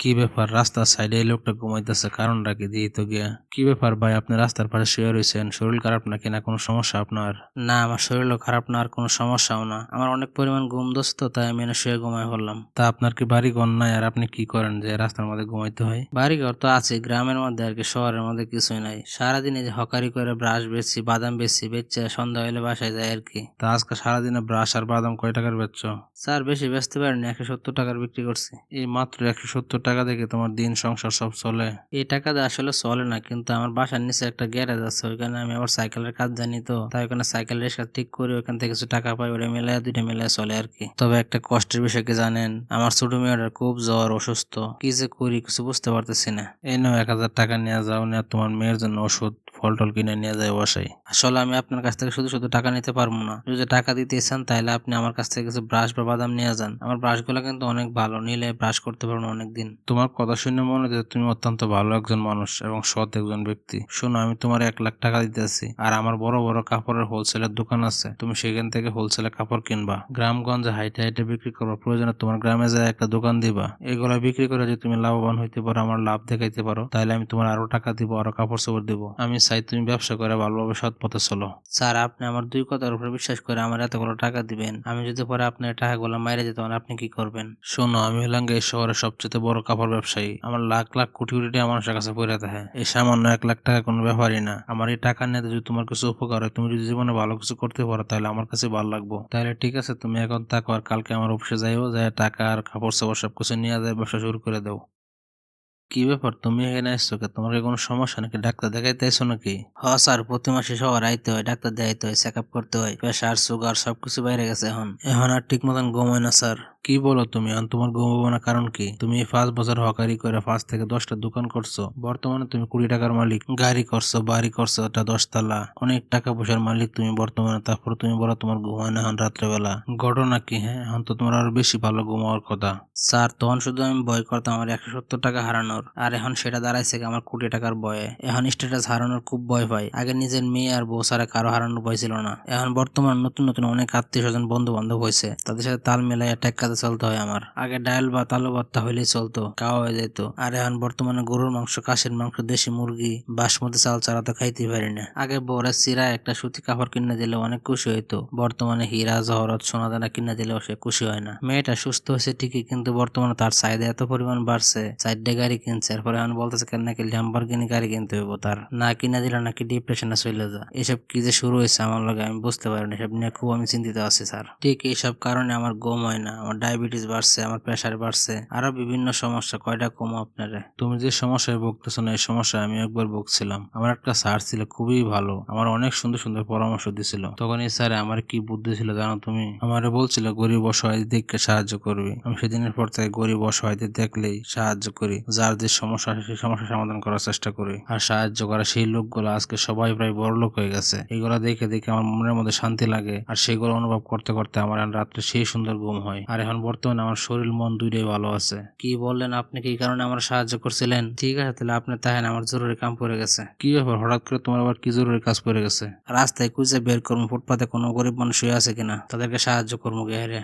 কি ব্যাপার রাস্তার সাইডে এই লোকটা ঘুমাইতেছে? কারণটা কি? দিয়ে তো গিয়া। কি ব্যাপার ভাই আপনি রাস্তার পাশে শুয়ে রয়েছেন শরীর খারাপ নাকি না? কোনো সমস্যা আপনার? না আমার শরীরও খারাপ না আর কোনো সমস্যাও না। আমার অনেক পরিমাণ ঘুম দোস্ত তাই আমি এনে শুয়ে ঘুমাই পড়লাম। তা আপনার কি বাড়ি ঘর নাই? আর আপনি কি করেন যে রাস্তার মধ্যে ঘুমাইতে হয়? বাড়ি ঘর তো আছে গ্রামের মধ্যে আর কি শহরের মধ্যে কিছুই নাই। সারাদিন এই যে হকারি করে ব্রাশ বেচছি বাদাম বেচছি বেচছে সন্ধ্যা হইলে বাসায় যায় আর কি। তা আজকে সারাদিনে ব্রাশ আর বাদাম কয় টাকার বেচছ? স্যার বেশি বেচতে পারেনি একশো সত্তর টাকার বিক্রি করছি। এই মাত্র একশো সত্তর টাকা দেখে তোমার দিন সংসার সব চলে? এই টাকা দিয়ে আসলে চলে না, কিন্তু আমার বাসার নিচে একটা গ্যারেজ আছে, ওইখানে আমি আমার সাইকেলের কাজ জানি তো। তাই ওখানে সাইকেল রিক্সা ঠিক করে ওখান থেকে কিছু টাকা পাই ওটা মিলে দুইটা মিলে চলে আর কি। তবে একটা কষ্টের বিষয় কি জানেন? আমার ছোট মেয়েটার খুব জ্বর, অসুস্থ। কি যে করি কিছু বুঝতে পারতেছি না। এই নাও এক হাজার টাকা নিয়ে যাও না তোমার মেয়ের জন্য ওষুধ। ফল টল কিনে নিয়ে যায় বাসায়। আসলে আমি আপনার কাছ থেকে শুধু শুধু টাকা নিতে পারব না। যদি টাকা দিতে চান তাহলে আপনি আমার কাছ থেকে কিছু ব্রাশ বা বাদাম নিয়ে যান। আমার ব্রাশগুলো কিন্তু অনেক ভালো, নিলে ব্রাশ করতে পারবেন অনেক দিন তোমার কথা শুনে মনে হচ্ছে তুমি অত্যন্ত ভালো একজন মানুষ এবং সৎ একজন ব্যক্তি। শোনো, আমি তোমার এক লাখ টাকা দিতেছি আর আমার বড় বড় কাপড়ের হোলসেলের দোকান আছে। তুমি সেখান থেকে হোলসেলে কাপড় কিনবা। গ্রামগঞ্জে হাইটে হাইটে বিক্রি করবা প্রয়োজনে তোমার গ্রামে যায় একটা দোকান দিবা। এগুলা বিক্রি করে যদি তুমি লাভবান হইতে পারো, আমার লাভ দেখাইতে পারো, তাহলে আমি তোমার আরও টাকা দিব, আরও কাপড় চোপড় দিব। আমি চাই তুমি ব্যবসা করে ভালোভাবে সৎ পথে চলো। স্যার, আপনি আমার দুই কথার উপর বিশ্বাস করে আমার এতগুলো টাকা দিবেন। আমি যদি পরে আপনার টাকাগুলো মাইরে যেতে আপনি কি করবেন? শোনো, আমি হলাম এই শহরের সবচেয়ে বড় কাপড় ব্যবসায়ী। আমার লাখ লাখ কোটি কোটি টাকা মানুষের কাছে পড়ে থাকে এই সামান্য এক লাখ টাকা কোনো ব্যাপারই না। আমার এই টাকা নিয়ে যদি তোমার কিছু উপকার হয়, তুমি যদি জীবনে ভালো কিছু করতে পারো, তাহলে আমার কাছে ভালো লাগবো। তাহলে ঠিক আছে, তুমি এখন থাকো আর কালকে আমার অফিসে যাইও যাই টাকা আর কাপড় চাপড় সব কিছু নিয়ে যায় ব্যবসা শুরু করে দাও। কি ব্যাপার? তুমি এখানে আসছো কে তোমার কি কোনো সমস্যা নাকি? ডাক্তার দেখাইতে আইছো নাকি? হ স্যার, প্রতি মাসে সবার আইতে হয়, ডাক্তার দেখাইতে হয়, চেক আপ করতে হয়। প্রেশার সুগার, সবকিছু বাইরে গেছে এখন। এখন আর ঠিক মতন ঘুমায় না, স্যার। কি বলো তুমি? এখন তোমার ঘুমাবো না কারণ কি? তুমি এই পাঁচ বছর হকারি করে পাঁচ থেকে দশটা দোকান করছ। বর্তমানে তুমি কুড়ি টাকার মালিক। গাড়ি করছ, বাড়ি করছ, একটা দশতলা। অনেক টাকা পয়সার মালিক তুমি বর্তমানে। তারপর তুমি বলো তোমার ঘুমায় না এখন রাত্রেবেলা। ঘটনা কি হ্যাঁ? এখন তো তোমার আরও বেশি ভালো ঘুমাওয়ার কথা। স্যার, তখন শুধু আমি ভয় করতাম আমার একশো সত্তর টাকা হারানোর। আর এখন সেটা দাঁড়াইছে আমার কোটি টাকার ভয়ে। এখন স্ট্যাটাস হারানোর খুব ভয় পাই। আগে নিজের মেয়ে আর বউ সারা কারও হারানোর ভয় ছিল না। এখন বর্তমান নতুন নতুন অনেক আত্মীয় স্বজন বন্ধু বান্ধব হয়েছে। তাদের সাথে তাল মিলাই ট্যাগ কাজে চলতে হয় আমার। আগে ডায়াল বা তালু ভর্তা হইলেই চলতো খাওয়া হয়ে যেত আর এখন বর্তমানে গরুর মাংস কাশের মাংস, দেশি মুরগি, বাসমতি চাল ছাড়া তো খাইতেই পারি না। আগে বউরা সিরা একটা সুতি কাপড় কিনে দিলে অনেক খুশি হইতো। বর্তমানে হীরা, জহরত সোনা দানা কিনে দিলেও সে খুশি হয় না। মেয়েটা সুস্থ হয়েছে ঠিকই, কিন্তু বর্তমানে তার চাহিদা এত পরিমাণ বাড়ছে, চারটে গাড়ি কিনছে। এরপরে এখন বলতেছে কেন নাকি ল্যাম্বরগিনি গাড়ি কিনতে হইব তার? না কিনা দিলে নাকি ডিপ্রেশনে চলে যা এসব কি যে শুরু হয়েছে আমার লগে আমি বুঝতে পারিনি এসব নিয়ে খুব আমি চিন্তিত আছি স্যার। ঠিক এইসব কারণে আমার গম হয় না, আমার ডায়াবেটিস বাড়ছে, আমার প্রেশার বাড়ছে, আরও বিভিন্ন সমস্যা, কয়টা কমো আপনারে? তুমি যে সমস্যায় ভুগতেছো না, এই সমস্যায় আমি একবার ভুগছিলাম। আমার একটা স্যার ছিল, খুবই ভালো, আমার অনেক সুন্দর সুন্দর পরামর্শ দিছিল। তখন এই স্যার আমার কি বুদ্ধি ছিল জানো তুমি? আমারে বলছিল, গরিব অসহায়দেরকে সাহায্য করবে। আমি সেদিনের পর থেকে গরিব অসহায়দের দেখলেই সাহায্য করি, যার যে সমস্যা আছে সেই সমস্যা সমাধান করার চেষ্টা করি। আর সাহায্য করা সেই লোকগুলো আজকে সবাই প্রায় বড় লোক হয়ে গেছে। এগুলো দেখে দেখে আমার মনের মধ্যে শান্তি লাগে, আর সেগুলো অনুভব করতে করতে আমার রাত্রে সেই সুন্দর ঘুম হয়। আর এখন বর্তমানে আমার শরীর, মন দুইটাই ভালো আছে। কি বললেন আপনি? কি কারণে আমার সাহায্য করছিলেন? ঠিক আছে, তাহলে আপনি তাহেন, আমার জরুরি কাম পড়ে গেছে। কি ব্যাপার? হঠাৎ করে তোমার আবার কি জরুরি কাজ পড়ে গেছে? রাস্তায় খুঁজে বের করব ফুটপাতে কোনো গরিব মানুষ আছে কিনা? তাদেরকে সাহায্য করব গেহারে।